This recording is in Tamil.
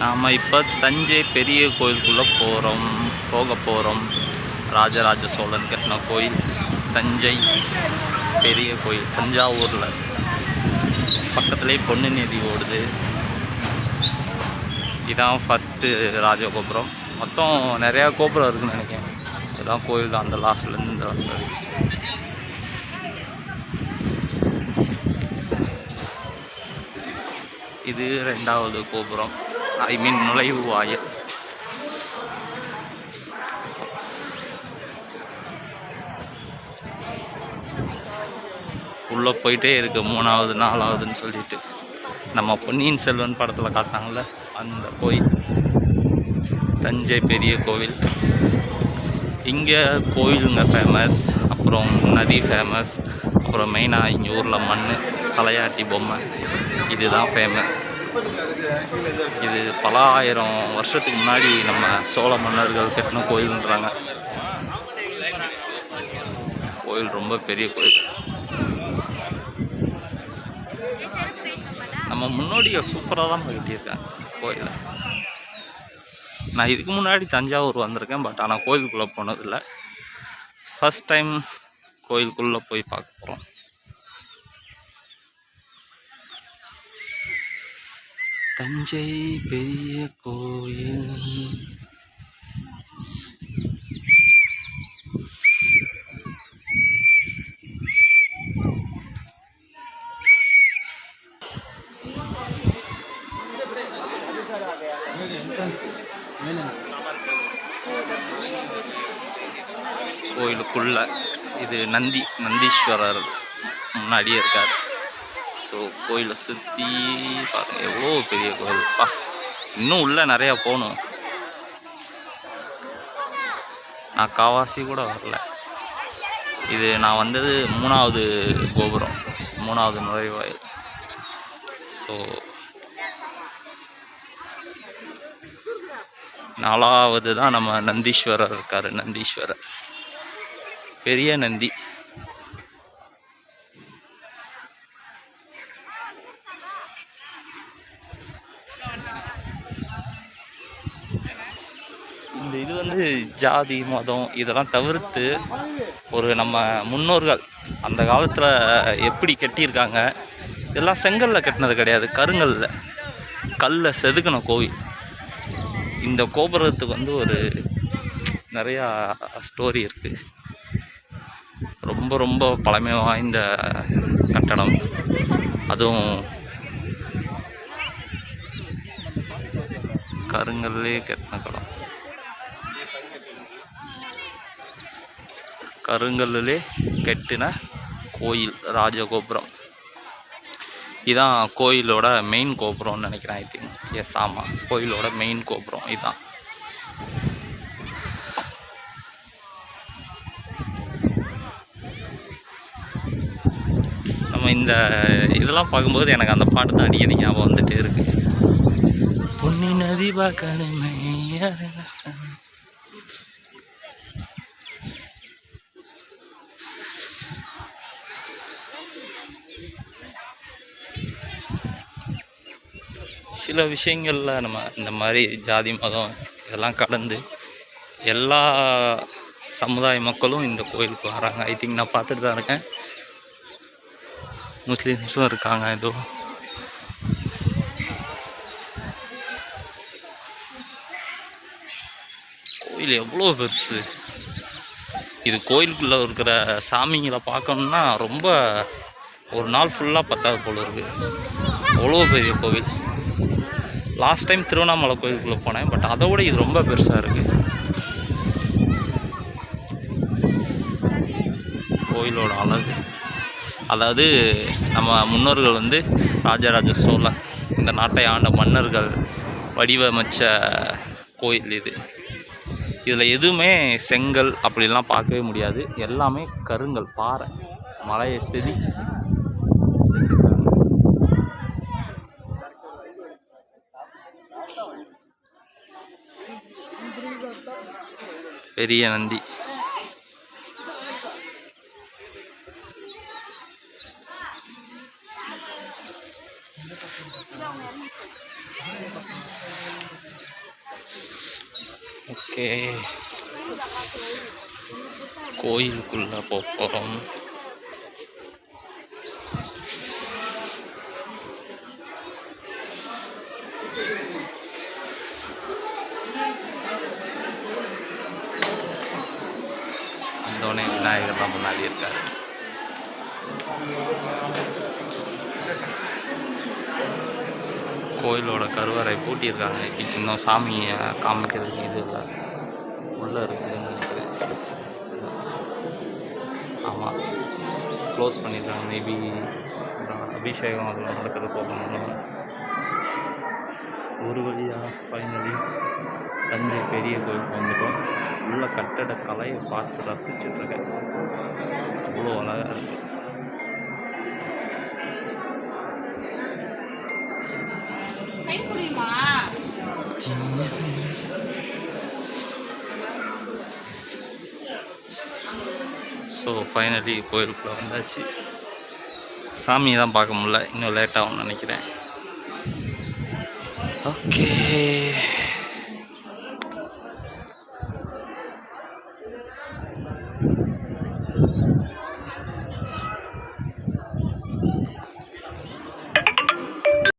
நாம் இப்போ தஞ்சை பெரிய கோயிலுக்குள்ளே போகிறோம் போக போகிறோம் ராஜராஜ சோழன் கட்டின கோயில் தஞ்சை பெரிய கோயில் தஞ்சாவூரில். பக்கத்துலேயே பொண்ணு நதி ஓடுது. இதான் ஃபஸ்ட்டு ராஜகோபுரம். மொத்தம் நிறையா கோபுரம் இருக்குன்னு நினைக்கிறேன். இதுதான் கோயில் தான் அந்த லாஸ்ட்லேருந்து இந்த லாஸ்ட் வரைக்கும். இது ரெண்டாவது கோபுரம். ஐ மீன் நுழைவு வாயில் உள்ளே போயிட்டே இருக்கு மூணாவது நாலாவதுன்னு சொல்லிட்டு. நம்ம பொன்னியின் செல்வன் படத்தில் காட்டினாங்கள்ல அந்த கோயில். தஞ்சை பெரிய கோவில். இங்கே கோயிலுங்க ஃபேமஸ் அப்புறம் நதி ஃபேமஸ் அப்புறம் மெயினாக இங்கே ஊரில் மண் தலையாட்டி பொம்மை. இதுதான் ஃபேமஸ் இது பல ஆயிரம் வருஷத்துக்கு முன்னாடி நம்ம சோழ மன்னர்கள் கட்டின கோயில்ன்றாங்க. கோயில் ரொம்ப பெரிய கோயில். நம்ம முன்னோடிகள் சூப்பராக தான் கட்டியிருக்காங்க கோயிலை. நான் இதுக்கு முன்னாடி தஞ்சாவூர் வந்திருக்கேன் பட் ஆனால் கோயிலுக்குள்ளே போனதில்லை. ஃபஸ்ட் டைம் கோயிலுக்குள்ளே போய் பார்க்க போகிறோம் தஞ்சை பெரிய கோயில். கோயிலுக்குள்ள இது நந்தி நந்தீஸ்வரர் முன்னாடியே இருக்கார். ஸோ கோயிலை சுற்றி பாருங்க எவ்வளோ பெரிய கோயில்ப்பா இன்னும் உள்ளே நிறையா போகணும். நான் காவாசி கூட வரல. இது நான் வந்தது மூணாவது கோபுரம் மூணாவது நுழைவாயில். ஸோ நாலாவது தான் நம்ம நந்தீஸ்வரர் இருக்கார் நந்தீஸ்வரர். பெரிய நந்தி. இது வந்து ஜாதி மதம் இதெல்லாம் தவிர்த்து ஒரு நம்ம முன்னோர்கள் அந்த காலத்தில் எப்படி கட்டியிருக்காங்க இதெல்லாம் செங்கல்ல கட்டினது கிடையாது கருங்கல்ல. கல்லை செதுக்கின கோவில். இந்த கோபுரத்துக்கு வந்து ஒரு நிறையா ஸ்டோரி இருக்குது ரொம்ப ரொம்ப பழமை வாய்ந்த கட்டடம். அதுவும் கருங்கல்லே கட்டின கடம். கருங்கல்லே கட்டின கோயில் ராஜகோபுரம். இதான் கோயிலோட மெயின் கோபுரம்னு நினைக்கிறேன் ஐ திங்க் எஸ் ஆமாம் கோயிலோட மெயின் கோபுரம் இதுதான் நம்ம இந்த இதெல்லாம் பார்க்கும்போது எனக்கு அந்த பாட்டு தான் அடிக்கடி ஞாபகம் வந்துகிட்டே இருக்கு. பொன்னி நதி பார்க்கணுமே சில விஷயங்களில் நம்ம இந்த மாதிரி ஜாதி மதம் இதெல்லாம் கடந்து எல்லா சமுதாய மக்களும் இந்த கோயிலுக்கு வராங்க. ஐ திங்க் நான் பார்த்துட்டு தான் இருக்கேன். முஸ்லீம்ஸும் இருக்காங்க ஏதோ கோயில் எவ்வளோ பெருசு. இது கோயிலுக்குள்ளே இருக்கிற சாமிங்களை பார்க்கணுன்னா ரொம்ப ஒரு நாள் ஃபுல்லாக பத்தாது போல இருக்குது அவ்வளோ பெரிய கோவில். லாஸ்ட் டைம் திருவண்ணாமலை கோயிலுக்குள்ளே போனேன் பட் அதை விட இது ரொம்ப பெருசாக இருக்குது கோயிலோட அழகு. அதாவது நம்ம முன்னோர்கள் வந்து ராஜராஜ சோழன் இந்த நாட்டை ஆண்ட மன்னர்கள் வடிவமைச்ச கோயில் இது. இதில் எதுவுமே செங்கல் அப்படிலாம் பார்க்கவே முடியாது. எல்லாமே கருங்கல் பாறை மலையை செதி பெரிய நந்தி. ஓகே. கோயிலுக்குள்ளே போகிறோம் வந்தோடனே விநாயகர் தான் முன்னாடி இருக்கார். கோயிலோட கருவறை பூட்டியிருக்காங்க. இன்னைக்கு. இன்னும் சாமியை காமிக்கிறதுக்கு இது இல்லை. உள்ளே இருக்குதுன்னு நினைக்கிறேன். ஆமாம் க்ளோஸ் பண்ணியிருக்காங்க. மேபி அபிஷேகம் அதெல்லாம் நடக்கிறது போகணும் ஒரு வழியாக ஃபைனலி தஞ்சை பெரிய கோயிலுக்கு வந்துட்டோம். உள்ள கட்டட கலையை பார்த்து ரசிச்சுட்ருக்கேன் அவ்வளோ அழகாக இருக்குது ஸோ ஃபைனலி கோயிலுக்குள்ளே வந்தாச்சு. சாமியை தான் பார்க்க முடியல. இன்னும் லேட்டாகும்னு நினைக்கிறேன். ஓகே